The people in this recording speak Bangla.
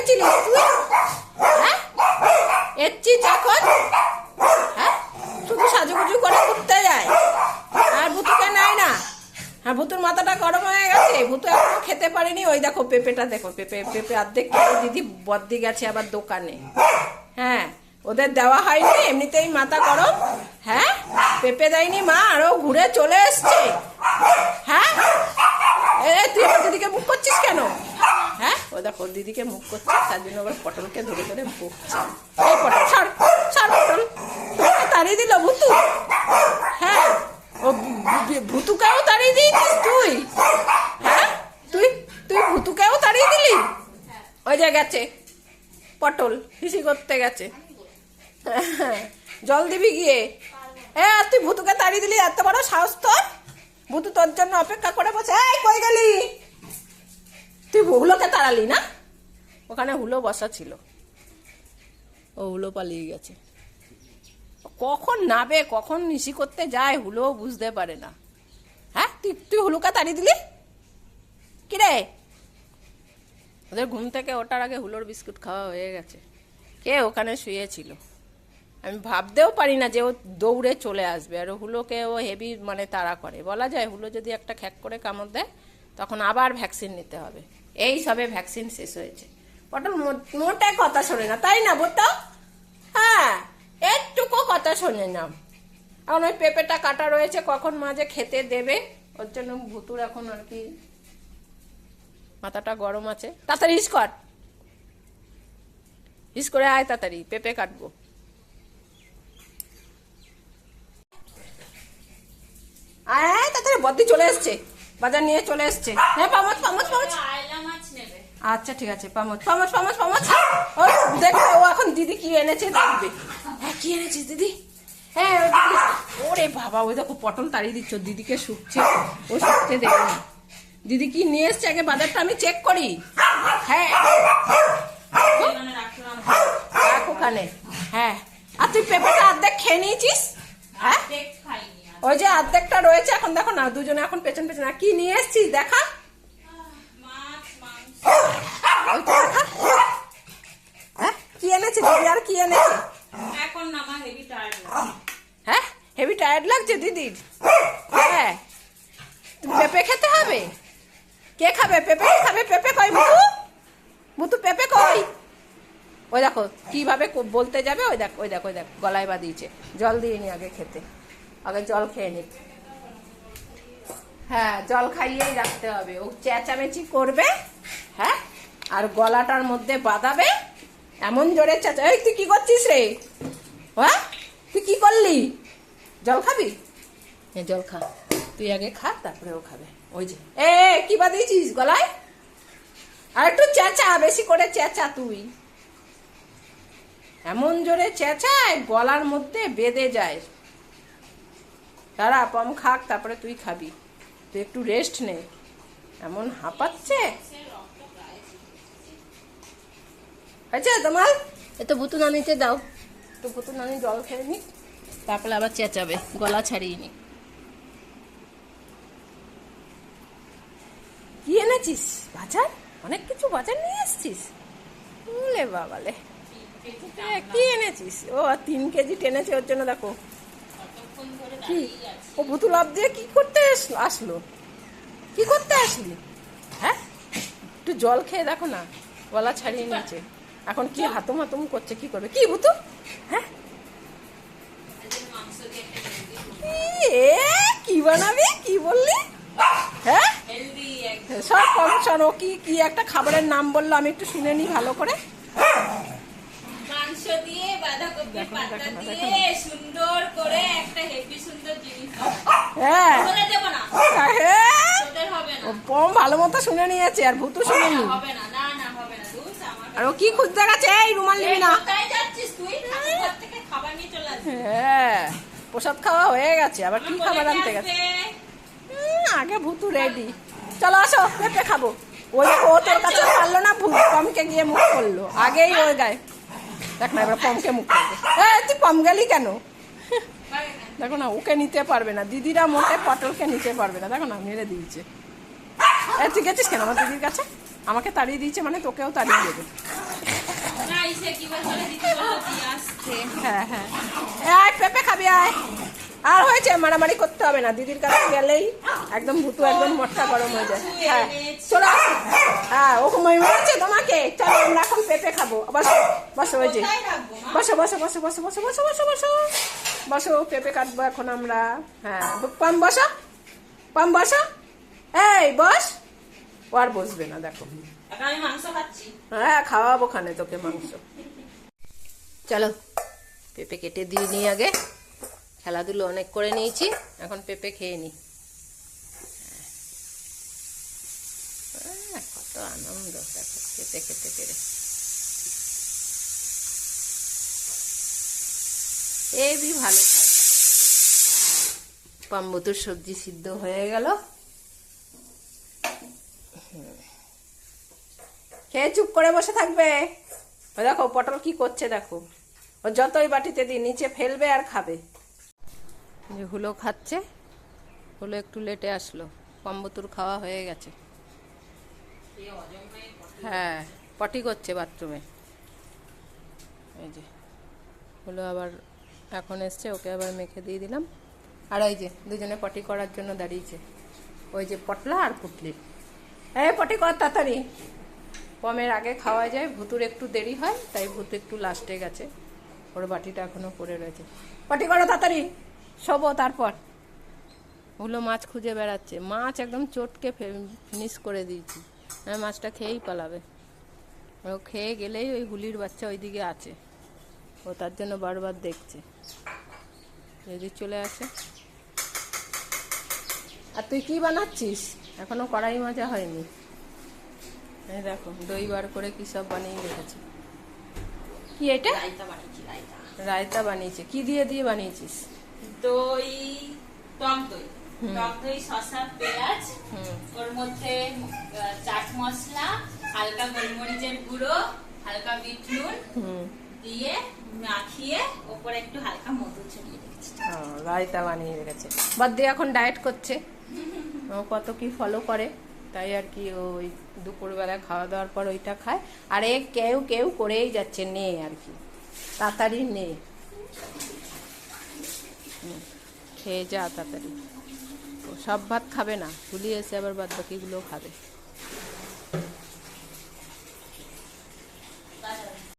গেছিলিস তুই? হ্যাঁ? এসছিস এখন হ্যাঁ? শুধু সাজুগুজু করে ঘুরতে যায়। আর ভুতুকে নেয় না। আর ভুতুর মাথাটা গরম হয়ে গেছে। ভুতু এখনও খেতে পারেনি। ওই দেখো পেঁপেটা দেখো। পেঁপে পেঁপে অর্ধেক খেয়ে দিদি বদ্দি গেছে আবার দোকানে। হ্যাঁ? ওদের দেওয়া হয়নি। এমনিতেই মাথা গরম। হ্যাঁ? পেঁপে দেয়নি মা, আরও ঘুরে চলে এসছে। হ্যাঁ? এ, তুই আবার দিদিকে মুখ করছিস কেন? ও দেখো দিদিকে মুখ করছে, তার জন্য আবার পটলকে ধরে ধরে বকছে এই পটল, সর সর পটল। তোমাকে তাড়িয়ে দিল, ভুতু। হ্যাঁ ও ভুতুকেও তাড়িয়ে দিয়েছিস তুই? হ্যাঁ তুই তুই ভুতুকেও তাড়িয়ে দিলি? ওই যে গেছে, পটল হিসি করতে গেছে। জল দিবি গিয়ে। এ, আর তুই ভুতুকে তাড়িয়ে দিলি, এত বড় সাহস তোর? ভুতু তোর জন্য অপেক্ষা করে বসে, এই, কই গেলি? হুলোকে তাড়ালি, না? ওখানে হুলো বসা ছিল। ও হুলো পালিয়ে গেছে। কখন নাবে, কখন নিশি করতে যায়, হুলো বুঝতে পারে না। হ্যাঁ তুই তুই হুলুকে তাড়িয়ে দিলি? কিরে? ওদের ঘুম থেকে ওটার আগে হুলোর বিস্কুট খাওয়া হয়ে গেছে। কে ওখানে শুয়েছিল? আমি ভাবতেও পারি না যে ও দৌড়ে চলে আসবে। আর হুলোকে ও হেভি মানে তাড়া করে। বলা যায় হুলো যদি একটা খ্যাক করে কামড় দেয়, তখন আবার ভ্যাকসিন নিতে হবে। এই সবে ভ্যাকসিন শেষ হয়েছে। পটল মোটে কথা শোনে না, তাই না বোটা হ্যাঁ একটুকু কথা শোনে না। এখন ওই পেঁপেটা কাটা রয়েছে, কখন মাঝে খেতে দেবে। ওর জন্য ভুতুর এখন আর কি মাথাটা গরম আছে। তাড়াতাড়ি ইস কর। ইস করে আয় তাড়াতাড়ি, পেঁপে কাটবো। আয়, তাড়াতাড়ি, বদ্দি চলে এসছে। বাজার নিয়ে চলে এসছে। হ্যাঁ পামচ পামচ পামচ। আচ্ছা ঠিক আছে পামচ পামচ পামচ পামচ ও দেখবে ও এখন দিদি কি এনেছে দেখবে। হ্যাঁ কি এনেছিস দিদি? হ্যাঁ ওরে বাবা ওই দেখো পটল তাড়িয়ে দিচ্ছ দিদিকে শুকছে। ও শুকতে না দিদি কি নিয়ে এসছে? আগে বাজারটা আমি চেক করি। হ্যাঁ। রাখ ওখানে। হ্যাঁ। আর তুই পেঁপেটা অর্ধেক খেয়ে নিয়েছিস? হ্যাঁ? দেখ। ওই যে অর্ধেকটা রয়েছে এখন দেখো না দুজনে এখন পেছন পেছন। আর কি নিয়ে এসছিস? দেখা মাছ মাংস ওইটা দেখা হ্যাঁ কি এনেছে দিদি আর কি এনেছে? এখন না আমার হেভি টায়ার্ড হ্যাঁ? হেভি টায়ার্ড লাগছে দিদির হ্যাঁ। তুমি পেঁপে খেতে হবে? কে খাবে? পেঁপে খাবে? পেঁপে কই বুতু বুতু পেঁপে কই? ওই দেখো কীভাবে কো- বলতে যাবে ওই দেখ ওই দেখ ওই দেখ গলায় বাঁধিয়েছে জল দিয়ে নি আগে খেতে। আগে জল খেয়ে নি হ্যাঁ জল খাইয়েই রাখতে হবে। ও চেঁচামেচি করবে হ্যাঁ? আর গলাটার মধ্যে বাঁধাবে এমন জোরে চেঁচা এই, তুই কি করছিস রে? হ্যাঁ? তুই কি করলি? জল খাবি? হ্যাঁ জল খা। তুই আগে খা, তারপরে ও খাবে। ওই যে। এ কি বাঁধিয়েছিস গলায়? আর একটু চেঁচা, বেশি করে চেঁচা তুই। এমন জোরে চেঁচায়, গলার মধ্যে বেঁধে যায়। তারা পম খাক, তারপরে তুই খাবি। তুই একটু রেস্ট নে। এমন হাঁপাচ্ছে? হয়েছে তোমার? এ তো ভুতু নানিতে দাও। তো ভুতু নানি জল খেয়ে নি তারপরে আবার চেঁচাবে গলা ছাড়িয়ে নি কি এনেছিস? বাজার? অনেক কিছু বাজার নিয়ে এসছিস? বলে বাবালে। কি এনেছিস? ও তিন কেজি টেনেছে ওর জন্য দেখো। কি? ও বুতু লাভ দিয়ে কি করতে আস- আসলো? কি করতে আসলি? হ্যাঁ? একটু জল খেয়ে দেখো না গলা ছাড়িয়ে নিয়েছে। এখন কি হাতুম হাতুম করছে কি করবে? কি বুতু? হ্যাঁ? কি বানাবি? কি বললি? হ্যাঁ? সব কম শোনো কি কি একটা খাবারের নাম বলল আমি একটু শুনে নিই ভালো করে। মাংস দিয়ে বাঁধাকপি পাতা না, দিয়ে সুন্দর করে একটা হেভি সুন্দর জিনিস হ্যাঁ। দেবো না? হ্যাঁ। না। ও ভালো মতো শুনে নিয়েছে আর ভুতু হবে না। না না হবে না। আর ও কি খুঁজতে গেছে? এই রুমাল নিবি না। হ্যাঁ প্রসাদ খাওয়া হয়ে গেছে আবার কি খাবার আনতে গেছে? আগে ভুতু রেডি চলো আসো পেঁপে খাব। ওই ও তোর কাছে পারল না ভূত পমকে গিয়ে মুখ করল। আগেই ওই গায়ে। দেখ না এবার পমকে মুখ করবে। এই তুই পম গেলি কেন? দেখো না ওকে নিতে পারবে না। দিদিরা মোটে পটলকে নিতে পারবে না। দেখো না মেরে দিয়েছে। এ তুই গেছিস কেন আমার দিদির কাছে? আমাকে তাড়িয়ে দিয়েছে মানে তোকেও তাড়িয়ে দেবে। হ্যাঁ হ্যাঁ। আয় পেঁপে খাবি আয়। আর হয়েছে মারামারি করতে হবে না দিদির কাছে গেলেই একদম ভুতু একদম মটকা গরম হয়ে যায়। হ্যাঁ। চলো। হ্যাঁ ও মই মেরেছে তোমাকে। চলো আমরা এখন পেঁপে খাব। বসো বসো ওই যে। বসো বসো বসো বসো বসো বসো বসো বসো। বসো পেঁপে কাটবো এখন আমরা। হ্যাঁ পাম বসো। পাম বসো। এই বস। ও আর বসবে না দেখো। এখন আমি মাংস খাচ্ছি। হ্যাঁ খাওয়াবো খানে তোকে মাংস। চলো পেঁপে কেটে দিয়ে নিই আগে। খেলাধুলো অনেক করে নিয়েছি এখন পেঁপে খেয়ে নি। কত আনন্দ দেখো খেতে খেতে পেরে। এই ভালো খায়। পাম্বতুর সবজি সিদ্ধ হয়ে গেল। খেয়ে চুপ করে বসে থাকবে? ও দেখো, পটল কি করছে দেখো। ও যতই বাটিতে দিই, নিচে ফেলবে আর খাবে। যে হুলো খাচ্ছে। হুলো একটু লেটে আসলো। কম্বতুর খাওয়া হয়ে গেছে। হ্যাঁ পটি করছে বাথরুমে। এই যে, হুলো আবার এখন এসছে, ওকে আবার মেখে দিয়ে দিলাম। আর ওই যে, দুজনে পটি করার জন্য দাঁড়িয়েছে। ওই যে পটলা আর পুটলি এই পটি কর তাড়াতাড়ি। পমের আগে খাওয়া যায়, ভুতুর একটু দেরি হয়, তাই ভুতু একটু লাস্টে গেছে। ওর বাটিটা এখনও পড়ে রয়েছে। পটি করো তাড়াতাড়ি, শোবো তারপর। ওগুলো মাছ খুঁজে বেড়াচ্ছে। মাছ একদম চটকে ফিনিশ করে দিয়েছি। হ্যাঁ মাছটা খেয়েই পালাবে। ও খেয়ে গেলেই ওই হুলির বাচ্চা ওইদিকে আছে। ও তার জন্য বারবার দেখছে। যদি চলে আসে। আর তুই কি বানাচ্ছিস? এখনও কড়াই মাজা হয়নি। এই দেখো দই বার করে কি সব বানিয়ে রেখেছে। কি এটা? রায়তা বানিয়েছি। কি দিয়ে দিয়ে বানিয়েছিস? দই টক দই। টক দই শসা পেঁয়াজ। হুম। ওর মধ্যে চাট মশলা হালকা গোলমরিচের গুঁড়ো হালকা বিট নুন দিয়ে মাখিয়ে ওপরে একটু হালকা মধু ছড়িয়ে রেখেছি রায়তা বানিয়ে রেখেছে। বাদ দিয়ে এখন ডায়েট করছে। কত কি ফলো করে? তাই আর কি ওই দুপুরবেলা খাওয়া দাওয়ার পর ওইটা খায়। আর এ কেউ কেউ করেই যাচ্ছে নে আর কি। তাড়াতাড়ি নে। খেয়ে যা তাড়াতাড়ি। ও সব ভাত খাবে না। ভুলিয়েছে আবার বাদ বাকিগুলো খাবে।